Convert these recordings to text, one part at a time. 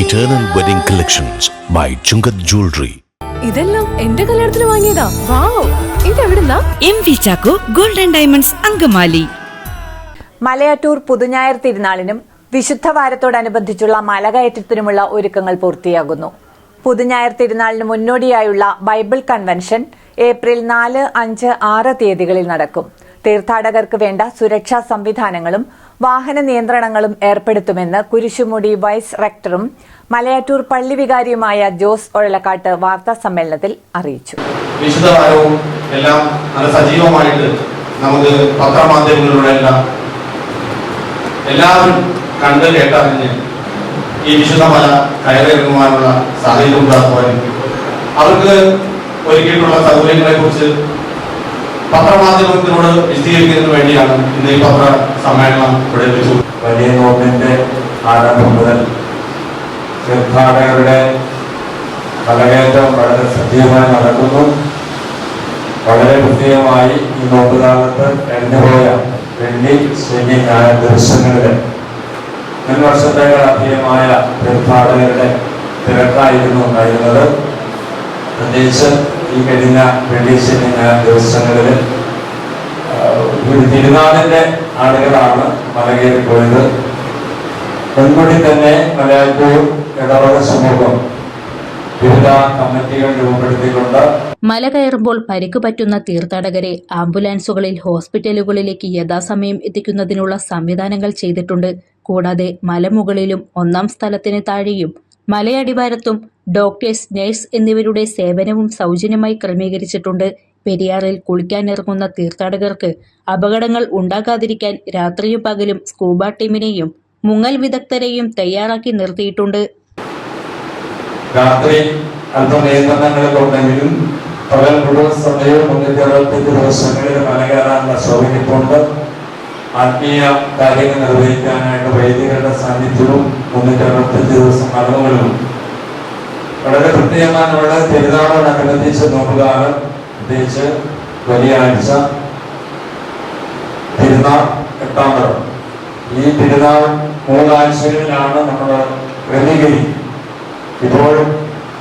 Eternal wedding collections by Chungath jewellery ഇതെല്ലാം എന്റെ കല്യാണത്തിന് വാങ്ങിയതാ. Wow ഇതെവിടുന്നാ? M V Chacko golden diamonds Angamaly. Malayattoor പുതുഞായർ തിരുനാളിനും വിശുദ്ധ വാരത്തോടനുബന്ധിച്ചുള്ള മലകയറ്റത്തിനുമുള്ള ഒരുക്കങ്ങൾ പൂർത്തിയാകുന്നു. പുതുഞായർ തിരുനാളിന് മുന്നോടിയായുള്ള ബൈബിൾ കൺവെൻഷൻ ഏപ്രിൽ നാല് അഞ്ച് ആറ് തീയതികളിൽ നടക്കും. തീർത്ഥാടകർക്ക് വേണ്ട സുരക്ഷാ സംവിധാനങ്ങളും വാഹന നിയന്ത്രണങ്ങളും ഏർപ്പെടുത്തുമെന്ന് കുരിശുമുടി വൈസ് റെക്ടറും മലയാറ്റൂർ പള്ളി വികാരിയുമായ ജോസ് ഒഴലക്കാട്ട് വാർത്താ സമ്മേളനത്തിൽ അറിയിച്ചു. വിശദവാരവും എല്ലാം നല്ല സജീവമായിട്ട് നമുക്ക് പത്രമാധ്യമങ്ങളിലൂടെ എല്ലാം എല്ലാവരും കണ്ട് കേട്ടറിഞ്ഞ് ഈ വിശുദ്ധമല കയറിയിറങ്ങുവാനുള്ള സാഹചര്യം ഉണ്ടാക്കുവാനും അവർക്ക് ഒരുക്കിയിട്ടുള്ള സൗകര്യങ്ങളെ കുറിച്ച് പത്രമാധ്യമത്തിനോട് വിശദീകരിക്കുന്നതിന് വേണ്ടിയാണ് ഇന്ന് ഈ പത്ര സമ്മേളനം ഇവിടെ വലിയ നോമ്പിന്റെ ആരംഭം മുതൽ തീർത്ഥാടകരുടെ കലകയറ്റം വളരെ സജീവമായി നടക്കുന്നു. വളരെ പ്രത്യേകമായി ഈ നോട്ടുകാലത്ത് എണ്ണുപോയ വെള്ളി ശനി ഞായർ ദിവസങ്ങളിൽ മുൻ വർഷത്തേക്കാളധികമായ തീർത്ഥാടകരുടെ തിരക്കായിരുന്നു ഉണ്ടായിരുന്നത്. പ്രത്യേകിച്ച് ഈ കഴിഞ്ഞ വെള്ളി ശനി ദിവസങ്ങളിൽ ഒരു തിരുനാളിന്റെ ആളുകളാണ് മലകേറി പോയത്. പെൺകുട്ടി തന്നെ മലയാറ്റൂർ ഇടവക സമൂഹം കമ്മിറ്റികൾ രൂപപ്പെടുത്തിക്കൊണ്ട് മല കയറുമ്പോൾ പരിക്ക് പറ്റുന്ന തീർത്ഥാടകരെ ആംബുലൻസുകളിൽ ഹോസ്പിറ്റലുകളിലേക്ക് യഥാസമയം എത്തിക്കുന്നതിനുള്ള സംവിധാനങ്ങൾ ചെയ്തിട്ടുണ്ട്. കൂടാതെ മലമുകളിലും ഒന്നാം സ്ഥലത്തിന് താഴെയും മലയടിവാരത്തും ഡോക്ടേഴ്സ് നഴ്സ് എന്നിവരുടെ സേവനവും സൗജന്യമായി ക്രമീകരിച്ചിട്ടുണ്ട്. പെരിയാറിൽ കുളിക്കാനിറങ്ങുന്ന തീർത്ഥാടകർക്ക് അപകടങ്ങൾ ഉണ്ടാകാതിരിക്കാൻ രാത്രിയും പകലും സ്കൂബ ടീമിനെയും മുങ്ങൽ വിദഗ്ധരെയും തയ്യാറാക്കി നിർത്തിയിട്ടുണ്ട്. രാത്രി അല്പം നിയന്ത്രണങ്ങളൊക്കെ ഉണ്ടെങ്കിലും പകൽ മുഴുവൻ സമയവും മുന്നൂറ്റി അറുപത്തി ദിവസങ്ങളിൽ മലകയറാനുള്ള സൗകര്യമുണ്ട് ആത്മീയ കാര്യങ്ങൾ നിർവഹിക്കാനായിട്ട് വൈദികരുടെ സാന്നിധ്യവും മുന്നൂറ്റി അറുപത്തഞ്ച് ദിവസം മലമുകളിലും വളരെ പ്രത്യേകമാണ് ഇവിടെ തിരുനാളോട് പെരുന്നാളോടനുബന്ധിച്ച് നോക്കുകയാണ് പ്രത്യേകിച്ച് വലിയ ആഴ്ച തിരുനാൾ എട്ടാം തരം. ഈ തിരുനാൾ മൂന്നാഴ്ചകളിലാണ് നമ്മൾ ക്രമീകരി ഇപ്പോഴും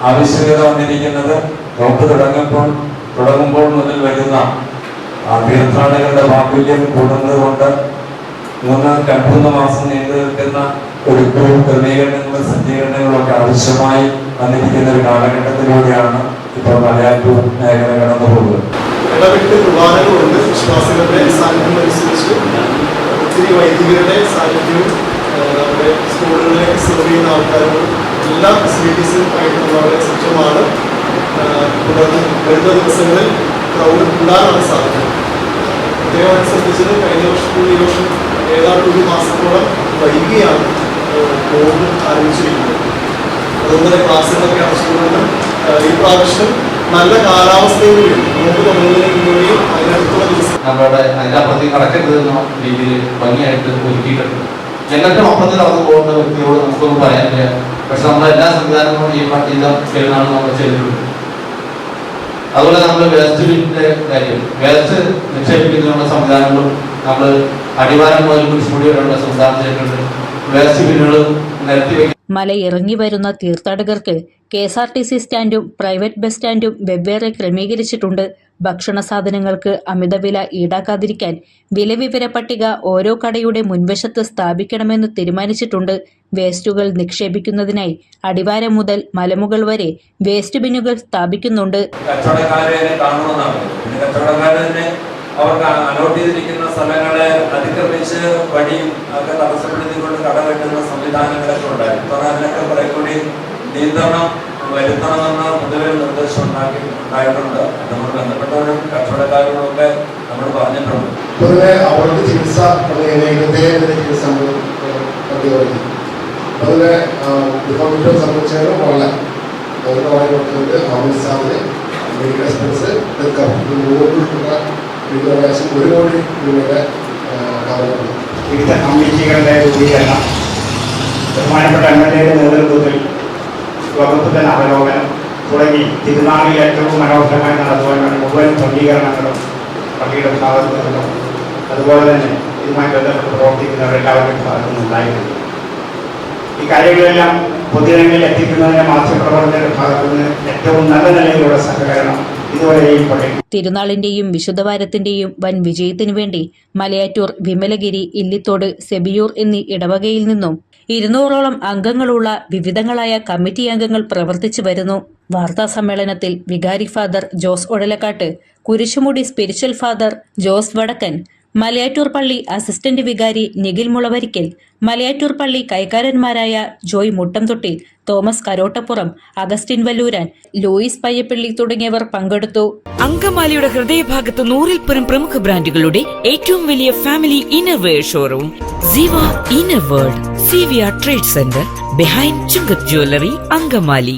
ആവശ്യകത വന്നിരിക്കുന്നത് നോക്ക് തുടങ്ങുമ്പോൾ തുടങ്ങുമ്പോൾ മുതൽ വരുന്ന തീർത്ഥാടകരുടെ ബാഹുല്യം കൂടുന്നതുകൊണ്ട് മൂന്ന് രണ്ടുമൂന്ന് മാസം നീണ്ടു നിൽക്കുന്ന ഒരു ക്രമീകരണങ്ങളും സജ്ജീകരണങ്ങളും ഒക്കെ ആവശ്യമായി വന്നിരിക്കുന്ന ഒരു കാലഘട്ടത്തിലൂടെയാണ് ഇപ്പോൾ മലയാറ്റൂർ മേഖല കടന്നു പോകുന്നത്. വിശ്വാസികളുടെ ഒത്തിരി വൈദികരുടെ സാന്നിധ്യവും നമ്മുടെ സ്കൂളുകളിലേക്ക് സെർവ് ചെയ്യുന്ന ആൾക്കാരും എല്ലാ ഫെസിലിറ്റീസും ആയിട്ട് വളരെ സജ്ജമാണ്. തുടർന്ന് വരുന്ന ദിവസങ്ങളിൽ ക്രൗഡ് സാധ്യത ശ്രദ്ധിച്ചത് കഴിഞ്ഞ വർഷത്തിൽ ഈ വർഷം ഏതാണ്ട് ഒരു മാസത്തോളം വൈകിയാണ് കോവിഡ് ആരംഭിച്ചിരിക്കുന്നത്. തന്നെ ക്ലാസ്സുകളൊക്കെ അടച്ചുകൊണ്ട് ഈ പ്രാവശ്യം നല്ല കാലാവസ്ഥയിലും നോമ്പ് തുടങ്ങുന്നതിന് മുന്നോടിയും നമ്മളുടെ അതിന്റെ കടക്കരുത് എന്ന രീതിയിൽ ഭംഗിയായിട്ട് ഒരുക്കിയിട്ടുണ്ട്. എന്നിട്ടും ഒപ്പത്തിൽ നടന്നു പോകുന്ന വ്യക്തിയോട് നമുക്കൊന്നും പറയാനില്ല. പക്ഷെ നമ്മുടെ എല്ലാ സംവിധാനങ്ങളും ഈ പട്ടിക ചെയ്യുന്നതാണ് നമ്മൾ ചെയ്തിട്ടുണ്ട് അതുപോലെ നമ്മൾ വേസ്റ്റ് ബിന്നിന്റെ കാര്യം. വേസ്റ്റ് നിക്ഷേപിക്കുന്നതിനുള്ള സംവിധാനങ്ങളും നമ്മൾ അടിവാരം മുതൽ കുരിശുമുടി വരെയുള്ള സംവിധാനത്തിലേക്കുണ്ട്. വേസ്റ്റ് ബിന്നുകൾ നിരത്തി മലയിറങ്ങി വരുന്ന തീർത്ഥാടകർക്ക് K S R T C സ്റ്റാൻഡും private bus സ്റ്റാൻഡും വെവ്വേറെ ക്രമീകരിച്ചിട്ടുണ്ട്. ഭക്ഷണ സാധനങ്ങൾക്ക് അമിതവില ഈടാക്കാതിരിക്കാൻ വിലവിവര പട്ടിക ഓരോ കടയുടെ മുൻവശത്ത് സ്ഥാപിക്കണമെന്ന് തീരുമാനിച്ചിട്ടുണ്ട്. വേസ്റ്റുകൾ നിക്ഷേപിക്കുന്നതിനായി അടിവാരം മുതൽ മലമുകൾ വരെ വേസ്റ്റ് ബിന്നുകൾ സ്ഥാപിക്കുന്നുണ്ട്. അവർക്ക് അലോട്ട് ചെയ്തിരിക്കുന്ന സ്ഥലങ്ങളെ അതിക്രമിച്ച് വഴിയും ഒക്കെ തടസ്സപ്പെടുത്തിക്കൊണ്ട് കട കെട്ടുന്ന സംവിധാനങ്ങളൊക്കെ ഉണ്ടായിരുന്നു. അതിനൊക്കെ കുറെ കൂടി നിയന്ത്രണം വരുത്തണമെന്ന മുതലൊരു നിർദ്ദേശം ഉണ്ടാക്കി ഉണ്ടായിട്ടുണ്ട്. നമ്മൾ ബന്ധപ്പെട്ടവരും കച്ചവടക്കാരോടും ഒക്കെ നമ്മൾ പറഞ്ഞിട്ടുണ്ട്. പൊതുവെ അവർക്ക് ചികിത്സ ചികിത്സ ഡിഫോമിറ്റോ സംബന്ധിച്ചാലും മെഡിക്കൽ എക്സ്പെൻസ് വിദ്യാഭ്യാസം ഒരു കോടി രൂപയുടെ വിവിധ കമ്മിറ്റികളുടെ രൂപീകരണം. ബഹുമാനപ്പെട്ട എം എൽ എയുടെ നേതൃത്വത്തിൽ വകുപ്പ് അവലോകനം തുടങ്ങി തിരുനാളിൽ ഏറ്റവും മനോഹരമായി നടത്തുവാൻ വേണ്ടി മുഴുവൻ ക്രമീകരണങ്ങളും പള്ളിയുടെ ഭാഗത്തു നിന്നും അതുപോലെ തന്നെ ഇതുമായി ബന്ധപ്പെട്ട് പ്രവർത്തിക്കുന്നവരെല്ലാവരുടെയും ഭാഗത്തു നിന്നുണ്ടായിട്ടുണ്ട് ഈ കാര്യങ്ങളെല്ലാം പൊതുജനങ്ങളിൽ എത്തിക്കുന്നതിന് മാധ്യമപ്രവർത്തകരുടെ ഭാഗത്തു നിന്ന് ഏറ്റവും നല്ല നിലയിലുള്ള സഹകരണം തിരുനാളിന്റെയും വിശുദ്ധവാരത്തിന്റെയും വൻ വിജയത്തിനു വേണ്ടി മലയാറ്റൂർ വിമലഗിരി ഇല്ലിത്തോട് സെബിയൂർ എന്നീ ഇടവകയിൽ നിന്നും ഇരുന്നൂറോളം അംഗങ്ങളുള്ള വിവിധങ്ങളായ കമ്മിറ്റി അംഗങ്ങൾ പ്രവർത്തിച്ചു വരുന്നു. വാർത്താ സമ്മേളനത്തിൽ വികാരി father Jose Ozhalakkattu Kurisumudi spiritual father Jose Vadakkan Malayattoor പള്ളി അസിസ്റ്റന്റ് വികാരി നിഖിൽ മുളവരിക്കൽ മലയാറ്റൂർ പള്ളി കൈക്കാരന്മാരായ Joy മുട്ടംതൊട്ടി Thomas Karottappuram Augustine Valluran Luis Payyappilly തുടങ്ങിയവർ പങ്കെടുത്തു. അങ്കമാലിയുടെ ഹൃദയഭാഗത്ത് നൂറിൽ പരം പ്രമുഖ ബ്രാൻഡുകളുടെ ഏറ്റവും വലിയ family innerwear showroom Siva inner world C V R trade centre behind Chungath jewellery Angamaly.